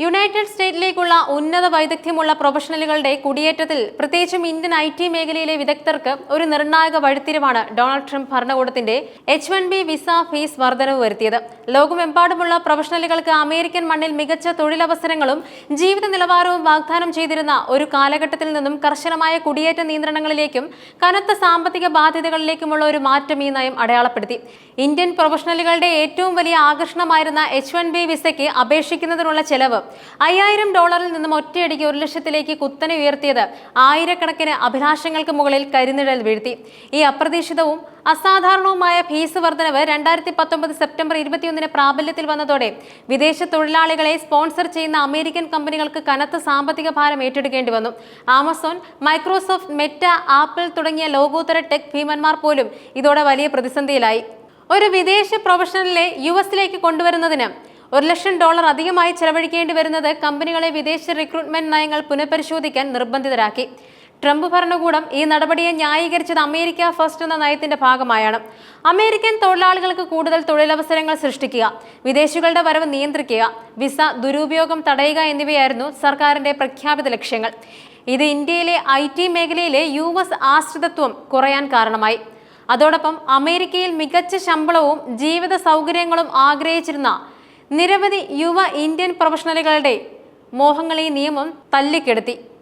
United സ്റ്റേറ്റിലേക്കുള്ള ഉന്നത വൈദഗ്ധ്യമുള്ള പ്രൊഫഷണലുകളുടെ കുടിയേറ്റത്തിൽ പ്രത്യേകിച്ചും Indian I T മേഖലയിലെ വിദഗ്ധർക്ക് ഒരു നിർണായക വഴിത്തിരിവാണ് ഡൊണാൾഡ് ട്രംപ് ഭരണകൂടത്തിന്റെ H one B visa fees വർധനവ് വരുത്തിയത്. ലോകമെമ്പാടുമുള്ള പ്രൊഫഷണലുകൾക്ക് അമേരിക്കൻ മണ്ണിൽ മികച്ച തൊഴിലവസരങ്ങളും ജീവിത നിലവാരവും വാഗ്ദാനം ചെയ്തിരുന്ന ഒരു കാലഘട്ടത്തിൽ നിന്നും കർശനമായ കുടിയേറ്റ നിയന്ത്രണങ്ങളിലേക്കും കനത്ത സാമ്പത്തിക ബാധ്യതകളിലേക്കുമുള്ള ഒരു മാറ്റം ഈ നയം അടയാളപ്പെടുത്തി. ഇന്ത്യൻ പ്രൊഫഷണലുകളുടെ ഏറ്റവും വലിയ ആകർഷണമായിരുന്ന എച്ച് വൺ ബി വിസയ്ക്ക് അപേക്ഷിക്കുന്നതിനുള്ള ചെലവ് അയ്യായിരം ഡോളറിൽ നിന്നും ഒറ്റയടിക്ക് ഒരു ലക്ഷത്തിലേക്ക് കുത്തനെ ഉയർത്തിയത് ആയിരക്കണക്കിന് അഭിലാഷങ്ങൾക്ക് മുകളിൽ കരിനിഴൽ വീഴ്ത്തി. ഈ അപ്രതീക്ഷിതവും അസാധാരണവുമായ ഫീസ് വർധനവ് രണ്ടായിരത്തി പത്തൊമ്പത് സെപ്റ്റംബർ ഇരുപത്തിയൊന്നിന് പ്രാബല്യത്തിൽ വന്നതോടെ വിദേശ തൊഴിലാളികളെ സ്പോൺസർ ചെയ്യുന്ന അമേരിക്കൻ കമ്പനികൾക്ക് കനത്ത സാമ്പത്തിക ഭാരം ഏറ്റെടുക്കേണ്ടി വന്നു. ആമസോൺ മൈക്രോസോഫ്റ്റ് മെറ്റ ആപ്പിൾ തുടങ്ങിയ ലോകോത്തര ടെക് ഭീമന്മാർ പോലും ഇതോടെ വലിയ പ്രതിസന്ധിയിലായി. ഒരു വിദേശ പ്രൊഫഷണലിനെ യു എസിലേക്ക് കൊണ്ടുവരുന്നതിന് ഒരു ലക്ഷം ഡോളർ അധികമായി ചെലവഴിക്കേണ്ടി വരുന്നത് കമ്പനികളെ വിദേശ റിക്രൂട്ട്മെന്റ് നയങ്ങൾ പുനഃപരിശോധിക്കാൻ നിർബന്ധിതരാക്കി. ട്രംപ് ഭരണകൂടം ഈ നടപടിയെ ന്യായീകരിച്ചത് അമേരിക്ക ഫസ്റ്റ് എന്ന നയത്തിന്റെ ഭാഗമായാണ്. അമേരിക്കൻ തൊഴിലാളികൾക്ക് കൂടുതൽ തൊഴിലവസരങ്ങൾ സൃഷ്ടിക്കുക വിദേശികളുടെ വരവ് നിയന്ത്രിക്കുക വിസ ദുരുപയോഗം തടയുക എന്നിവയായിരുന്നു സർക്കാരിന്റെ പ്രഖ്യാപിത ലക്ഷ്യങ്ങൾ. ഇത് ഇന്ത്യയിലെ ഐ ടി മേഖലയിലെ യു എസ് ആശ്രിതത്വം കുറയാൻ കാരണമായി. അതോടൊപ്പം അമേരിക്കയിൽ മികച്ച ശമ്പളവും ജീവിത സൗകര്യങ്ങളും ആഗ്രഹിച്ചിരുന്ന നിരവധി യുവ ഇന്ത്യൻ പ്രൊഫഷണലുകളുടെ മോഹങ്ങളെ നിയമം തല്ലിക്കെടുത്തി.